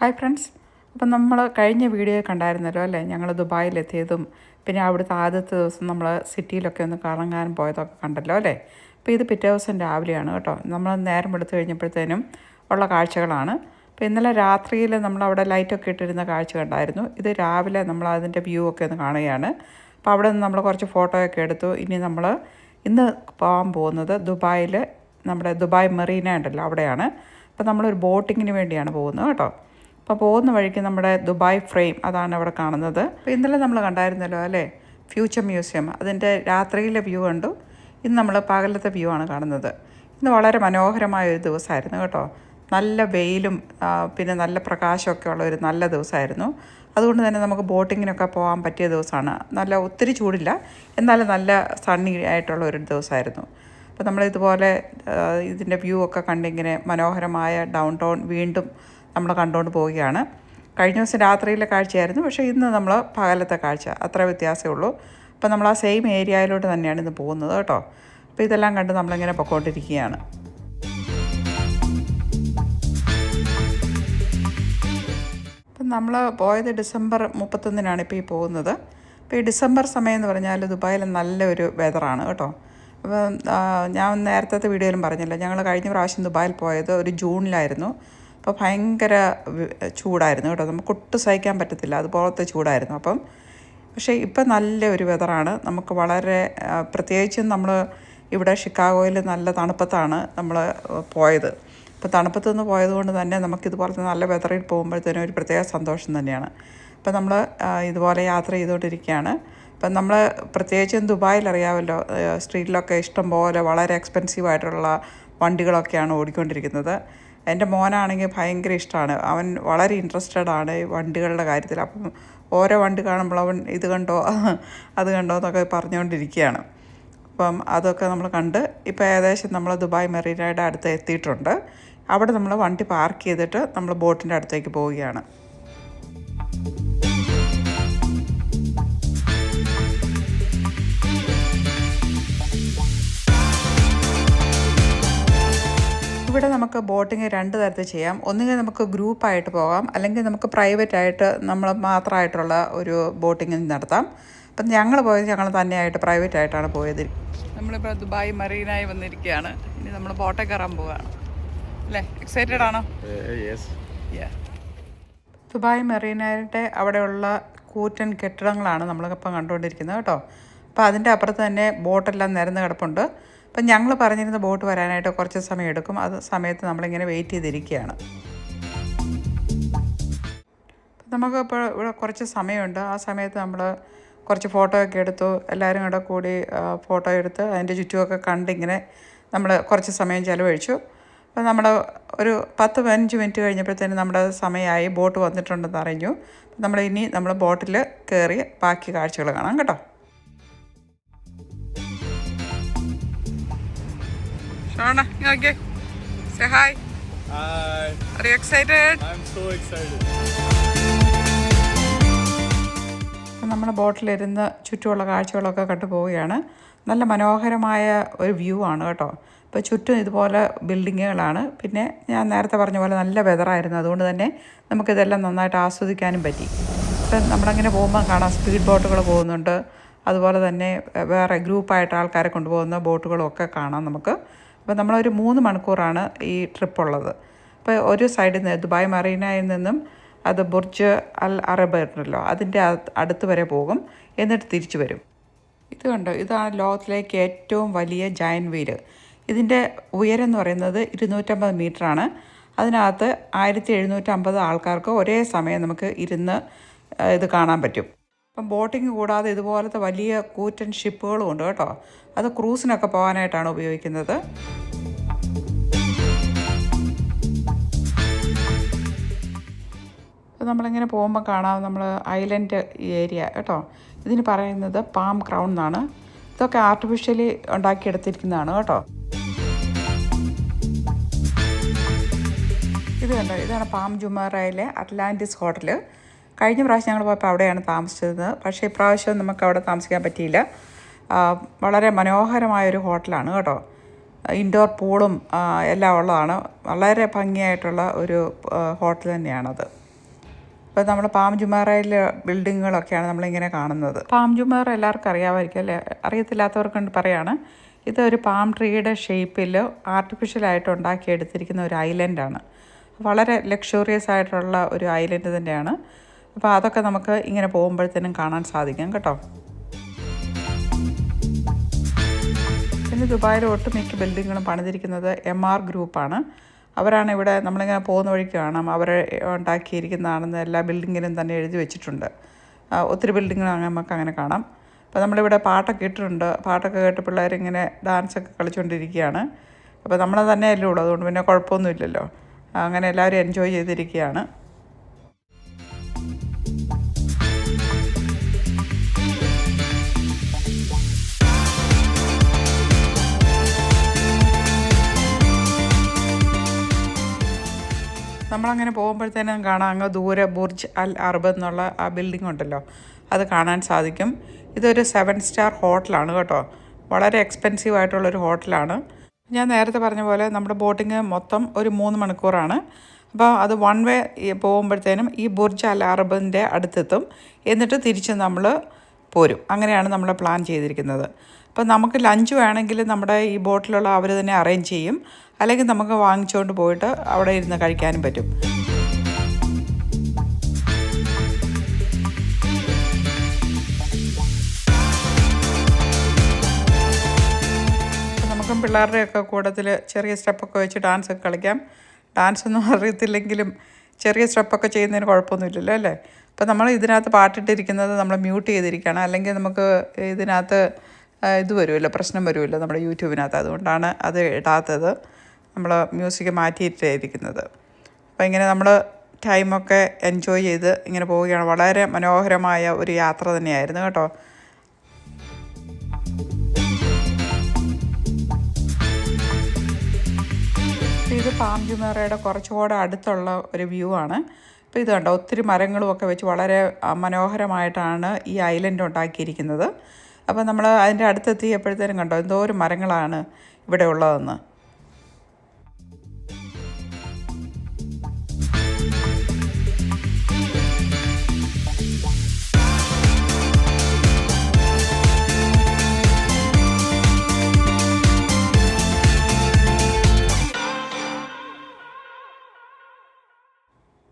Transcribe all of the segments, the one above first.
Hi friends അപ്പം നമ്മൾ കഴിഞ്ഞ വീഡിയോ കണ്ടായിരുന്നല്ലോ അല്ലേ? ഞങ്ങൾ ദുബായിലെത്തിയതും പിന്നെ അവിടുത്തെ ആദ്യത്തെ ദിവസം നമ്മൾ സിറ്റിയിലൊക്കെ ഒന്ന് കറങ്ങാൻ പോയതൊക്കെ കണ്ടല്ലോ അല്ലേ? അപ്പോൾ ഇത് പിറ്റേ ദിവസം രാവിലെയാണ് കേട്ടോ. നമ്മൾ നേരം എടുത്തു കഴിഞ്ഞപ്പോഴത്തേനും ഉള്ള കാഴ്ചകളാണ്. അപ്പോൾ ഇന്നലെ രാത്രിയിൽ നമ്മൾ അവിടെ ലൈറ്റൊക്കെ ഇട്ടിരുന്ന കാഴ്ച കണ്ടായിരുന്നു. ഇത് രാവിലെ നമ്മൾ അതിന്റെ വ്യൂ ഒക്കെ ഒന്ന് കാണുകയാണ്. അപ്പോൾ അവിടെ നിന്ന് നമ്മൾ കുറച്ച് ഫോട്ടോയൊക്കെ എടുത്തു. ഇനി നമ്മൾ ഇന്ന് പോകാൻ പോകുന്നത് ദുബായിൽ നമ്മുടെ ദുബായ് മെറീന ഉണ്ടല്ലോ അവിടെയാണ്. അപ്പോൾ നമ്മളൊരു ബോട്ടിങ്ങിന് വേണ്ടിയാണ് പോകുന്നത് കേട്ടോ. അപ്പോൾ പോകുന്ന വഴിക്ക് നമ്മുടെ ദുബായ് ഫ്രെയിം അതാണ് അവിടെ കാണുന്നത്. അപ്പോൾ ഇന്നലെ നമ്മൾ കണ്ടായിരുന്നല്ലോ അല്ലേ? Future museum. അതിന്റെ രാത്രിയിലെ വ്യൂ കണ്ടു. ഇന്ന് നമ്മൾ പകലത്തെ വ്യൂ ആണ് കാണുന്നത്. ഇന്ന് വളരെ മനോഹരമായ ഒരു ദിവസമായിരുന്നു കേട്ടോ. നല്ല വെയിലും പിന്നെ നല്ല പ്രകാശമൊക്കെ ഉള്ള ഒരു നല്ല ദിവസമായിരുന്നു. അതുകൊണ്ട് തന്നെ നമുക്ക് ബോട്ടിങ്ങിനൊക്കെ പോകാൻ പറ്റിയ ദിവസമാണ്. നല്ല ഒത്തിരി ചൂടില്ല. എന്നാലും നല്ല സണ്ണി ആയിട്ടുള്ള ഒരു ദിവസമായിരുന്നു. അപ്പോൾ നമ്മൾ ഇതുപോലെ ഇതിന്റെ വ്യൂ ഒക്കെ കണ്ടിങ്ങനെ മനോഹരമായ ഡൗൺ ടൗൺ വീണ്ടും നമ്മൾ കണ്ടുകൊണ്ട് പോവുകയാണ്. കഴിഞ്ഞ ദിവസം രാത്രിയിലെ കാഴ്ചയായിരുന്നു. പക്ഷേ ഇന്ന് നമ്മൾ പകലത്തെ കാഴ്ച. അത്ര വ്യത്യാസമേ ഉള്ളൂ. അപ്പോൾ നമ്മൾ ആ സെയിം ഏരിയയിലോട്ട് തന്നെയാണ് ഇന്ന് പോകുന്നത് കേട്ടോ. അപ്പോൾ ഇതെല്ലാം കണ്ട് നമ്മളിങ്ങനെ പൊക്കോണ്ടിരിക്കുകയാണ്. അപ്പം നമ്മൾ പോയത് ഡിസംബർ മുപ്പത്തൊന്നിനാണ് ഇപ്പോൾ ഈ പോകുന്നത്. അപ്പോൾ ഈ ഡിസംബർ സമയം എന്ന് പറഞ്ഞാൽ ദുബായിൽ നല്ലൊരു വെതറാണ് കേട്ടോ. അപ്പം ഞാൻ നേരത്തെ വീഡിയോയിലും പറഞ്ഞില്ല. ഞങ്ങൾ കഴിഞ്ഞ പ്രാവശ്യം ദുബായിൽ പോയത് ഒരു ജൂണിലായിരുന്നു. അപ്പോൾ ഭയങ്കര ചൂടായിരുന്നു കേട്ടോ. നമുക്ക് ഒട്ടും സഹിക്കാൻ പറ്റത്തില്ല. അതുപോലത്തെ ചൂടായിരുന്നു അപ്പം. പക്ഷേ ഇപ്പം നല്ല ഒരു വെതറാണ് നമുക്ക് വളരെ പ്രത്യേകിച്ചും നമ്മൾ ഇവിടെ ഷിക്കാഗോയിൽ നല്ല തണുപ്പത്താണ് നമ്മൾ പോയത്. അപ്പോൾ തണുപ്പത്ത് നിന്ന് പോയതുകൊണ്ട് തന്നെ നമുക്കിതുപോലത്തെ നല്ല വെതറിൽ പോകുമ്പോഴത്തേനും ഒരു പ്രത്യേക സന്തോഷം തന്നെയാണ്. അപ്പം നമ്മൾ ഇതുപോലെ യാത്ര ചെയ്തുകൊണ്ടിരിക്കുകയാണ്. അപ്പം നമ്മൾ പ്രത്യേകിച്ചും ദുബായിൽ അറിയാമല്ലോ സ്ട്രീറ്റിലൊക്കെ ഇഷ്ടം പോലെ വളരെ എക്സ്പെൻസീവ് ആയിട്ടുള്ള വണ്ടികളൊക്കെയാണ് ഓടിക്കൊണ്ടിരിക്കുന്നത്. എന്റെ മോനാണെങ്കിൽ ഭയങ്കര ഇഷ്ടമാണ്. അവൻ വളരെ ഇൻട്രസ്റ്റഡ് ആണ് വണ്ടികളുടെ കാര്യത്തിൽ. അപ്പം ഓരോ വണ്ടി കാണുമ്പോൾ അവൻ ഇത് കണ്ടോ അത് കണ്ടോ എന്നൊക്കെ പറഞ്ഞുകൊണ്ടിരിക്കുകയാണ്. അപ്പം അതൊക്കെ നമ്മൾ കണ്ട് ഇപ്പോൾ ഏകദേശം നമ്മൾ ദുബായ് മെറീനയുടെ അടുത്ത് എത്തിയിട്ടുണ്ട്. അവിടെ നമ്മൾ വണ്ടി പാർക്ക് ചെയ്തിട്ട് നമ്മൾ ബോട്ടിന്റെ അടുത്തേക്ക് പോവുകയാണ്. ഇവിടെ നമുക്ക് ബോട്ടിങ് രണ്ട് തരത്തിൽ ചെയ്യാം. ഒന്നുകിൽ നമുക്ക് ഗ്രൂപ്പായിട്ട് പോകാം. അല്ലെങ്കിൽ നമുക്ക് പ്രൈവറ്റ് ആയിട്ട് നമ്മൾ മാത്രമായിട്ടുള്ള ഒരു ബോട്ടിങ് നടത്താം. അപ്പം ഞങ്ങൾ പോയത് ഞങ്ങൾ തന്നെയായിട്ട് പ്രൈവറ്റ് ആയിട്ടാണ് പോയത്. നമ്മളിപ്പോൾ ദുബായ് മറീനായി വന്നിരിക്കുകയാണ്. ഇനി നമ്മൾ ബോട്ടെ കയറാൻ പോവുകയാണ്. അല്ലേ? എക്സൈറ്റഡ് ആണോ? Yes. ദുബായ് മെറീനയുടെ അവിടെയുള്ള കൂറ്റൻ കെട്ടിടങ്ങളാണ് നമ്മളിപ്പം കണ്ടുകൊണ്ടിരിക്കുന്നത് കേട്ടോ. അപ്പോൾ അതിന്റെ അപ്പുറത്ത് തന്നെ ബോട്ടെല്ലാം നിരന്ന് കിടപ്പുണ്ട്. അപ്പം ഞങ്ങൾ പറഞ്ഞിരുന്ന ബോട്ട് വരാനായിട്ട് കുറച്ച് സമയം എടുക്കും. അത് സമയത്ത് നമ്മളിങ്ങനെ വെയിറ്റ് ചെയ്തിരിക്കുകയാണ്. നമുക്ക് ഇപ്പോൾ ഇവിടെ കുറച്ച് സമയമുണ്ട്. ആ സമയത്ത് നമ്മൾ കുറച്ച് ഫോട്ടോ ഒക്കെ എടുത്തു. എല്ലാവരും കൂടെ കൂടി ഫോട്ടോ എടുത്ത് അതിന്റെ ചുറ്റുമൊക്കെ കണ്ടിങ്ങനെ നമ്മൾ കുറച്ച് സമയം ചിലവഴിച്ചു. അപ്പോൾ നമ്മൾ ഒരു പത്ത് പതിനഞ്ച് മിനിറ്റ് കഴിഞ്ഞപ്പോഴത്തേനും നമ്മുടെ സമയമായി. ബോട്ട് വന്നിട്ടുണ്ടെന്ന് അറിഞ്ഞു. നമ്മൾ ഇനി നമ്മൾ ബോട്ടിൽ കയറി ബാക്കി കാഴ്ചകൾ കാണാം കേട്ടോ. Shona okay? Hi Hi, are you excited I'm so excited. നമ്മുടെ ബോട്ടിലിരുന്ന് ചുറ്റുമുള്ള കാഴ്ചകളൊക്കെ കണ്ടു പോവുകയാണ്. നല്ല മനോഹരമായ ഒരു വ്യൂ ആണ് കേട്ടോ. ഇപ്പോൾ ചുറ്റും ഇതുപോലെ ബിൽഡിങ്ങുകളാണ് പിന്നെ ഞാൻ നേരത്തെ പറഞ്ഞ പോലെ നല്ല വെതറായിരുന്നു അതുകൊണ്ട് തന്നെ നമുക്കിതെല്ലാം നന്നായിട്ട് ആസ്വദിക്കാനും പറ്റി. ഇപ്പം നമ്മളങ്ങനെ പോകുമ്പോൾ കാണാം. സ്പീഡ് ബോട്ടുകൾ പോകുന്നുണ്ട്. അതുപോലെ തന്നെ വേറെ ഗ്രൂപ്പായിട്ട് ആൾക്കാരെ കൊണ്ടുപോകുന്ന ബോട്ടുകളൊക്കെ കാണാം നമുക്ക്. അപ്പോൾ നമ്മളൊരു മൂന്ന് മണിക്കൂറാണ് ഈ ട്രിപ്പ് ഉള്ളത് അപ്പോൾ ഒരു സൈഡിൽ നിന്ന് ദുബായ് മറീനയിൽ നിന്നും അത് ബുർജ് അൽ അറബ് ഉണ്ടല്ലോ അതിന്റെ അടുത്ത് വരെ പോകും. എന്നിട്ട് തിരിച്ചു വരും. ഇത് കണ്ടോ? ഇതാണ് ലോകത്തിലേക്ക് ഏറ്റവും വലിയ ജയൻ വീൽ ഇതിന്റെ ഉയരം എന്ന് പറയുന്നത് ഇരുന്നൂറ്റമ്പത് മീറ്ററാണ് അതിനകത്ത് ആയിരത്തി എഴുന്നൂറ്റമ്പത് ആൾക്കാർക്ക് ഒരേ സമയം നമുക്ക് ഇരുന്ന് ഇത് കാണാൻ പറ്റും. അപ്പം ബോട്ടിങ് കൂടാതെ ഇതുപോലത്തെ വലിയ കൂറ്റൻ ഷിപ്പുകളും ഉണ്ട് കേട്ടോ. അത് ക്രൂസിനൊക്കെ പോകാനായിട്ടാണ് ഉപയോഗിക്കുന്നത്. നമ്മളിങ്ങനെ പോകുമ്പോൾ കാണാം നമ്മൾ ഐലൻഡ് ഏരിയ കേട്ടോ. ഇതിന് പറയുന്നത് പാം ക്രൗൺ എന്നാണ്. ഇതൊക്കെ ആർട്ടിഫിഷ്യലി ഉണ്ടാക്കിയെടുത്തിരിക്കുന്നതാണ് കേട്ടോ. ഇത് കണ്ടോ? ഇതാണ് പാം ജുമാറയിലെ അറ്റ്ലാന്റിസ് ഹോട്ടൽ കഴിഞ്ഞ പ്രാവശ്യം ഞങ്ങൾ പോയപ്പോൾ അവിടെയാണ് താമസിച്ചത്. പക്ഷേ ഇപ്രാവശ്യം നമുക്ക് അവിടെ താമസിക്കാൻ പറ്റിയില്ല. വളരെ മനോഹരമായൊരു ഹോട്ടലാണ് കേട്ടോ. ഇൻഡോർ പൂളും എല്ലാം ഉള്ളതാണ്. വളരെ ഭംഗിയായിട്ടുള്ള ഒരു ഹോട്ടൽ തന്നെയാണത്. ഇപ്പോൾ നമ്മൾ പാം ജുമാറയിലെ ബിൽഡിങ്ങുകളൊക്കെയാണ് നമ്മളിങ്ങനെ കാണുന്നത്. പാം ജുമാറ എല്ലാവർക്കും അറിയാമായിരിക്കും അല്ലേ? അറിയത്തില്ലാത്തവർക്ക് പറയാണ്. ഇതൊരു പാം ട്രീയുടെ ഷേപ്പിൽ ആർട്ടിഫിഷ്യലായിട്ട് ഉണ്ടാക്കിയെടുത്തിരിക്കുന്ന ഒരു ഐലൻഡാണ്. വളരെ ലക്ഷറിയസ് ആയിട്ടുള്ള ഒരു ഐലൻഡ് തന്നെയാണ്. അപ്പോൾ അതൊക്കെ നമുക്ക് ഇങ്ങനെ പോകുമ്പോഴത്തേനും കാണാൻ സാധിക്കും കേട്ടോ. പിന്നെ ദുബായിൽ ഒട്ടുമിക്ക ബിൽഡിങ്ങുകളും പണിതിരിക്കുന്നത് എം ആർ ഗ്രൂപ്പാണ്. അവരാണ് ഇവിടെ നമ്മളിങ്ങനെ പോകുന്ന വഴിക്ക് കാണാം അവർ ഉണ്ടാക്കിയിരിക്കുന്നതാണെന്ന് എല്ലാ ബിൽഡിങ്ങിലും തന്നെ എഴുതി വെച്ചിട്ടുണ്ട്. ഒത്തിരി ബിൽഡിങ്ങുകൾ നമുക്ക് അങ്ങനെ കാണാം. അപ്പോൾ നമ്മളിവിടെ പാട്ടൊക്കെ ഇട്ടിട്ടുണ്ട്. പാട്ടൊക്കെ കേട്ട് പിള്ളേരിങ്ങനെ ഡാൻസൊക്കെ കളിച്ചുകൊണ്ടിരിക്കുകയാണ്. അപ്പോൾ നമ്മൾ തന്നെയല്ലേ ഉള്ളൂ. അതുകൊണ്ട് പിന്നെ കുഴപ്പമൊന്നുമില്ലല്ലോ. അങ്ങനെ എല്ലാവരും എൻജോയ് ചെയ്തിരിക്കുകയാണ്. നമ്മളങ്ങനെ പോകുമ്പോഴത്തേനും കാണാം അങ്ങ് ദൂരെ ബുർജ് അൽ അർബ് എന്നുള്ള ആ ബിൽഡിംഗ് ഉണ്ടല്ലോ. അത് കാണാൻ സാധിക്കും. ഇതൊരു സെവൻ സ്റ്റാർ ഹോട്ടലാണ് കേട്ടോ. വളരെ എക്സ്പെൻസീവ് ആയിട്ടുള്ളൊരു ഹോട്ടലാണ് ഞാൻ നേരത്തെ പറഞ്ഞ പോലെ നമ്മുടെ ബോട്ടിങ് മൊത്തം ഒരു മൂന്ന് മണിക്കൂറാണ്. അപ്പോൾ അത് വൺ വേ പോകുമ്പോഴത്തേനും ഈ ബുർജ് അൽ അറബിന്റെ അടുത്തെത്തും. എന്നിട്ട് തിരിച്ച് നമ്മൾ പോരും. അങ്ങനെയാണ് നമ്മൾ പ്ലാൻ ചെയ്തിരിക്കുന്നത്. അപ്പോൾ നമുക്ക് ലഞ്ച് വേണമെങ്കിൽ നമ്മുടെ ഈ ബോട്ടിലുള്ള അവർ തന്നെ അറേഞ്ച് ചെയ്യും. അല്ലെങ്കിൽ നമുക്ക് വാങ്ങിച്ചുകൊണ്ട് പോയിട്ട് അവിടെ ഇരുന്ന് കഴിക്കാനും പറ്റും. നമുക്കും പിള്ളേരുടെയൊക്കെ കൂടത്തിൽ ചെറിയ സ്റ്റെപ്പൊക്കെ വെച്ച് ഡാൻസ് ഒക്കെ കളിക്കാം. ഡാൻസ് ഒന്നും അറിയത്തില്ലെങ്കിലും ചെറിയ സ്റ്റെപ്പൊക്കെ ചെയ്യുന്നതിന് കുഴപ്പമൊന്നുമില്ലല്ലോ അല്ലേ? അപ്പം നമ്മൾ ഇതിനകത്ത് പാട്ടിട്ടിരിക്കുന്നത് നമ്മൾ മ്യൂട്ട് ചെയ്തിരിക്കണം അല്ലെങ്കിൽ നമുക്ക് ഇതിനകത്ത് ഇത് വരുമല്ലോ പ്രശ്നം വരുമല്ലോ നമ്മുടെ യൂട്യൂബിനകത്ത്. അതുകൊണ്ടാണ് അത് ഇടാത്തത്. നമ്മൾ മ്യൂസിക് മാറ്റിയിട്ടായിരിക്കുന്നത് അപ്പോൾ ഇങ്ങനെ നമ്മൾ ടൈമൊക്കെ എൻജോയ് ചെയ്ത് ഇങ്ങനെ പോവുകയാണ്. വളരെ മനോഹരമായ ഒരു യാത്ര തന്നെയായിരുന്നു കേട്ടോ. ഇത് പാമ്പുമേറയുടെ കുറച്ചുകൂടെ അടുത്തുള്ള ഒരു വ്യൂ ആണ്. അപ്പോൾ ഇത് കണ്ടോ ഒത്തിരി മരങ്ങളും ഒക്കെ വെച്ച് വളരെ മനോഹരമായിട്ടാണ് ഈ ഐലൻഡ് ഉണ്ടാക്കിയിരിക്കുന്നത്. അപ്പോൾ നമ്മൾ അതിന്റെ അടുത്തെത്തിയപ്പോഴത്തേനും കണ്ടോ എന്തോ ഒരു മരങ്ങളാണ് ഇവിടെ ഉള്ളതെന്ന്.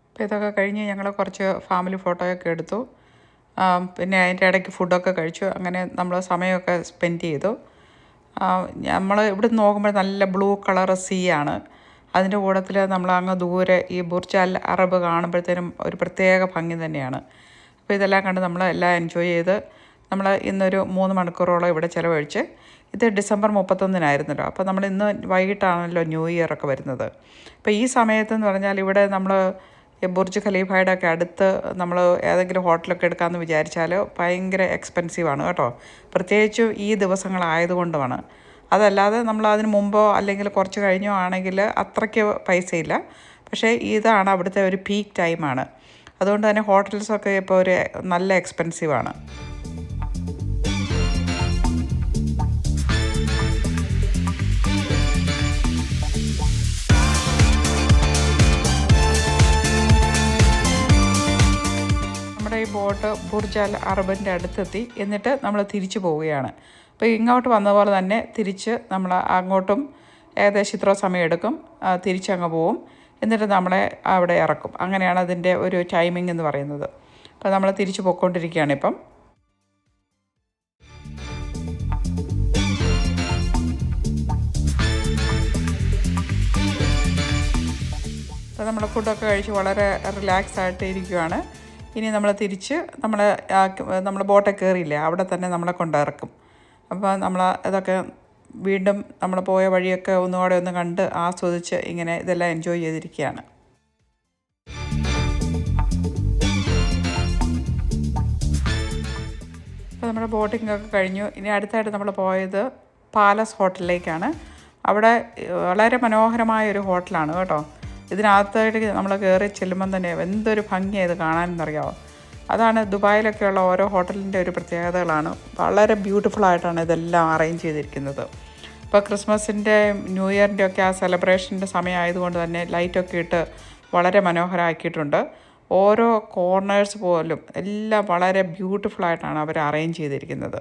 അപ്പോൾ ഇതൊക്കെ കഴിഞ്ഞ് ഞങ്ങൾ കുറച്ച് ഫാമിലി ഫോട്ടോയൊക്കെ എടുത്തു. പിന്നെ അതിന്റെ ഇടയ്ക്ക് ഫുഡൊക്കെ കഴിച്ചു. അങ്ങനെ നമ്മൾ സമയമൊക്കെ സ്പെൻഡ് ചെയ്തു. നമ്മൾ ഇവിടെ നോക്കുമ്പോൾ നല്ല ബ്ലൂ കളർ സീ ആണ്. അതിന്റെ കൂട്ടത്തിൽ നമ്മൾ അങ്ങ് ദൂരെ ഈ ബുർജ് അൽ അറബ് കാണുമ്പോഴത്തേനും ഒരു പ്രത്യേക ഭംഗി തന്നെയാണ്. അപ്പോൾ ഇതെല്ലാം കണ്ട് നമ്മൾ എല്ലാം എൻജോയ് ചെയ്ത് നമ്മൾ ഇന്നൊരു മൂന്ന് മണിക്കൂറോളം ഇവിടെ ചിലവഴിച്ച് ഇത് ഡിസംബർ മുപ്പത്തൊന്നിനായിരുന്നല്ലോ. അപ്പോൾ നമ്മൾ ഇന്ന് വൈകിട്ടാണല്ലോ ന്യൂ ഇയർ ഒക്കെ വരുന്നത്. അപ്പോൾ ഈ സമയത്തെന്ന് പറഞ്ഞാൽ ഇവിടെ നമ്മൾ ബുർജ് ഖലീഫയുടെ ഒക്കെ അടുത്ത് നമ്മൾ ഏതെങ്കിലും ഹോട്ടലൊക്കെ എടുക്കാമെന്ന് വിചാരിച്ചാൽ ഭയങ്കര എക്സ്പെൻസീവാണ് കേട്ടോ. പ്രത്യേകിച്ചും ഈ ദിവസങ്ങളായതുകൊണ്ടുമാണ്. അതല്ലാതെ നമ്മൾ അതിന് മുമ്പോ അല്ലെങ്കിൽ കുറച്ച് കഴിഞ്ഞോ ആണെങ്കിൽ അത്രയ്ക്ക് പൈസയില്ല. പക്ഷേ ഇതാണ് അവിടുത്തെ ഒരു പീക്ക് ടൈമാണ് അതുകൊണ്ട് തന്നെ ഹോട്ടൽസൊക്കെ ഇപ്പോൾ ഒരു നല്ല എക്സ്പെൻസീവാണ് ബോട്ട് ബുർജ് അറബിന്റെ അടുത്തെത്തി. എന്നിട്ട് നമ്മൾ തിരിച്ചു പോവുകയാണ്. അപ്പോൾ ഇങ്ങോട്ട് വന്ന പോലെ തന്നെ തിരിച്ച് നമ്മൾ അങ്ങോട്ടും ഏകദേശം ഇത്ര സമയം എടുക്കും. തിരിച്ചങ്ങ് പോവും. എന്നിട്ട് നമ്മളെ അവിടെ ഇറക്കും. അങ്ങനെയാണ് അതിന്റെ ഒരു ടൈമിംഗ് എന്ന് പറയുന്നത്. അപ്പോൾ നമ്മൾ തിരിച്ചു പോയിക്കൊണ്ടിരിക്കുകയാണ് ഇപ്പം. അപ്പോൾ നമ്മൾ ഫുഡൊക്കെ കഴിച്ച് വളരെ റിലാക്സ് ആയിട്ട് ഇരിക്കുവാണ് ഇനി നമ്മൾ തിരിച്ച് നമ്മൾ നമ്മൾ ബോട്ടെ കയറിയില്ലേ അവിടെ തന്നെ നമ്മളെ കൊണ്ടിറക്കും അപ്പോൾ നമ്മൾ ഇതൊക്കെ വീണ്ടും നമ്മൾ പോയ വഴിയൊക്കെ ഒന്നുകൂടെ ഒന്ന് കണ്ട് ആസ്വദിച്ച് ഇങ്ങനെ ഇതെല്ലാം എൻജോയ് ചെയ്തിരിക്കുകയാണ്. അപ്പോൾ നമ്മുടെ ബോട്ടിംഗ് ഒക്കെ കഴിഞ്ഞു. ഇനി അടുത്തായിട്ട് നമ്മൾ പോയത് പാലസ് ഹോട്ടലിലേക്കാണ്. അവിടെ വളരെ മനോഹരമായ ഒരു ഹോട്ടലാണ് കേട്ടോ. ഇതിനകത്തായിട്ട് നമ്മൾ കയറി ചെല്ലുമ്പം തന്നെ എന്തൊരു ഭംഗിയായത് കാണാനെന്നറിയാമോ അതാണ് ദുബായിലൊക്കെയുള്ള ഓരോ ഹോട്ടലിന്റെ ഒരു പ്രത്യേകതകളാണ്. വളരെ ബ്യൂട്ടിഫുൾ ആയിട്ടാണ് ഇതെല്ലാം അറേഞ്ച് ചെയ്തിരിക്കുന്നത്. ഇപ്പോൾ ക്രിസ്മസിന്റെ ന്യൂ ഇയറിന്റെ ഒക്കെ ആ സെലിബ്രേഷന്റെ സമയമായതുകൊണ്ട് തന്നെ ലൈറ്റൊക്കെ ഇട്ട് വളരെ മനോഹരമാക്കിയിട്ടുണ്ട് ഓരോ കോർണേഴ്സ് പോലും എല്ലാം വളരെ ബ്യൂട്ടിഫുൾ ആയിട്ടാണ് അവർ അറേഞ്ച് ചെയ്തിരിക്കുന്നത്.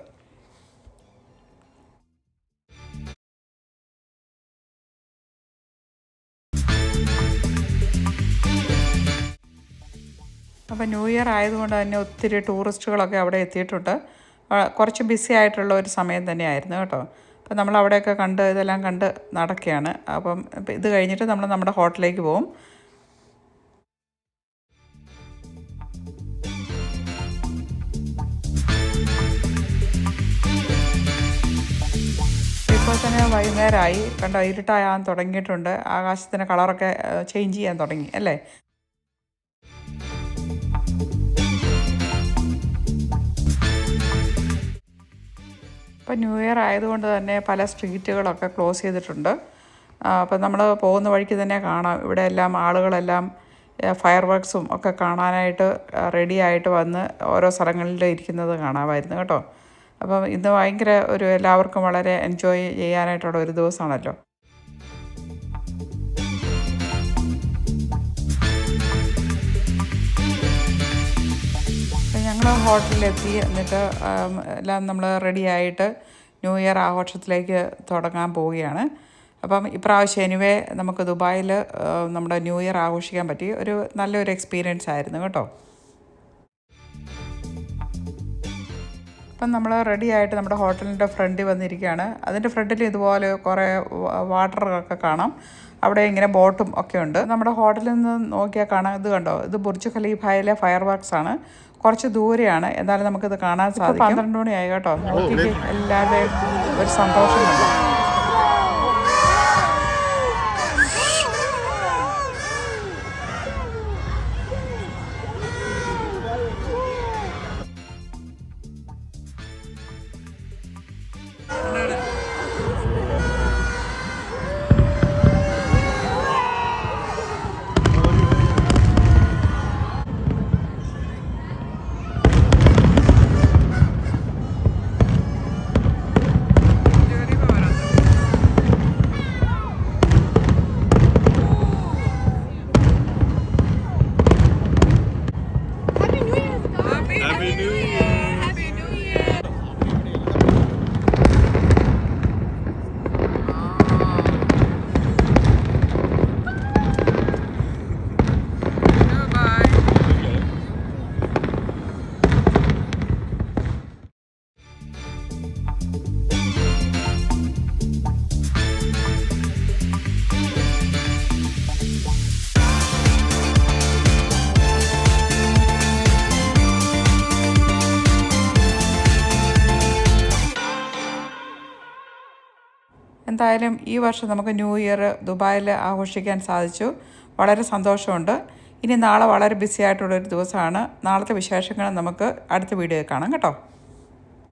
അപ്പോൾ ന്യൂ ഇയർ ആയതുകൊണ്ട് തന്നെ ഒത്തിരി ടൂറിസ്റ്റുകളൊക്കെ അവിടെ എത്തിയിട്ടുണ്ട്. കുറച്ച് ബിസി ആയിട്ടുള്ള ഒരു സമയം തന്നെയായിരുന്നു കേട്ടോ. അപ്പോൾ നമ്മൾ അവിടെയൊക്കെ കണ്ട് ഇതെല്ലാം കണ്ട് നടക്കുകയാണ്. അപ്പം ഇത് കഴിഞ്ഞിട്ട് നമ്മൾ നമ്മുടെ ഹോട്ടലിലേക്ക് പോകും ഇപ്പോൾ തന്നെ വൈകുന്നേരമായി. കണ്ടോ ഇരുട്ടായാൻ തുടങ്ങിയിട്ടുണ്ട്. ആകാശത്തിന്റെ കളറൊക്കെ ചേഞ്ച് ചെയ്യാൻ തുടങ്ങി അല്ലേ? ഇപ്പം ന്യൂ ഇയർ ആയതുകൊണ്ട് തന്നെ പല സ്ട്രീറ്റുകളൊക്കെ ക്ലോസ് ചെയ്തിട്ടുണ്ട്. അപ്പം നമ്മൾ പോകുന്ന വഴിക്ക് തന്നെ കാണാം. ഇവിടെ എല്ലാം ആളുകളെല്ലാം ഫയർ വർക്ക്സും ഒക്കെ കാണാനായിട്ട് റെഡി ആയിട്ട് വന്ന് ഓരോ സ്ഥലങ്ങളിൽ ഇരിക്കുന്നത് കാണാമായിരുന്നു കേട്ടോ. അപ്പം ഇന്ന് ഭയങ്കര ഒരു എല്ലാവർക്കും വളരെ എൻജോയ് ചെയ്യാനായിട്ടുള്ള ഒരു ദിവസമാണല്ലോ. ഹോട്ടലിലെത്തി. എന്നിട്ട് എല്ലാം നമ്മൾ റെഡിയായിട്ട് ന്യൂ ഇയർ ആഘോഷത്തിലേക്ക് തുടങ്ങാൻ പോവുകയാണ്. അപ്പം ഇപ്രാവശ്യം എനിവേ നമുക്ക് ദുബായിൽ നമ്മുടെ ന്യൂ ഇയർ ആഘോഷിക്കാൻ പറ്റി. ഒരു നല്ലൊരു എക്സ്പീരിയൻസ് ആയിരുന്നു കേട്ടോ. അപ്പം നമ്മൾ റെഡി ആയിട്ട് നമ്മുടെ ഹോട്ടലിന്റെ ഫ്രണ്ടിൽ വന്നിരിക്കുകയാണ്. അതിന്റെ ഫ്രണ്ടിൽ ഇതുപോലെ കുറേ വാട്ടറൊക്കെ കാണാം. അവിടെ ഇങ്ങനെ ബോട്ടും ഒക്കെ ഉണ്ട്. നമ്മുടെ ഹോട്ടലിൽ നിന്ന് നോക്കിയാൽ കാണാം ഇത് കണ്ടോ? ഇത് ബുർജ് ഖലീഫായിലെ ഫയർ വർക്ക്സ് ആണ്. കുറച്ച് ദൂരെയാണ്. എന്നാലും നമുക്കിത് കാണാൻ സാധിക്കും. പന്ത്രണ്ട് മണിയായി കേട്ടോ. എല്ലാവരുടെയും ഒരു സന്തോഷം. കണ്ടോ എന്തായാലും ഈ വർഷം നമുക്ക് ന്യൂ ഇയർ ദുബായിൽ ആഘോഷിക്കാൻ സാധിച്ചു. വളരെ സന്തോഷമുണ്ട്. ഇനി നാളെ വളരെ ബിസി ആയിട്ടുള്ളൊരു ദിവസമാണ്. നാളത്തെ വിശേഷങ്ങൾ നമുക്ക് അടുത്ത വീഡിയോയിൽ കാണാം. കേട്ടോ.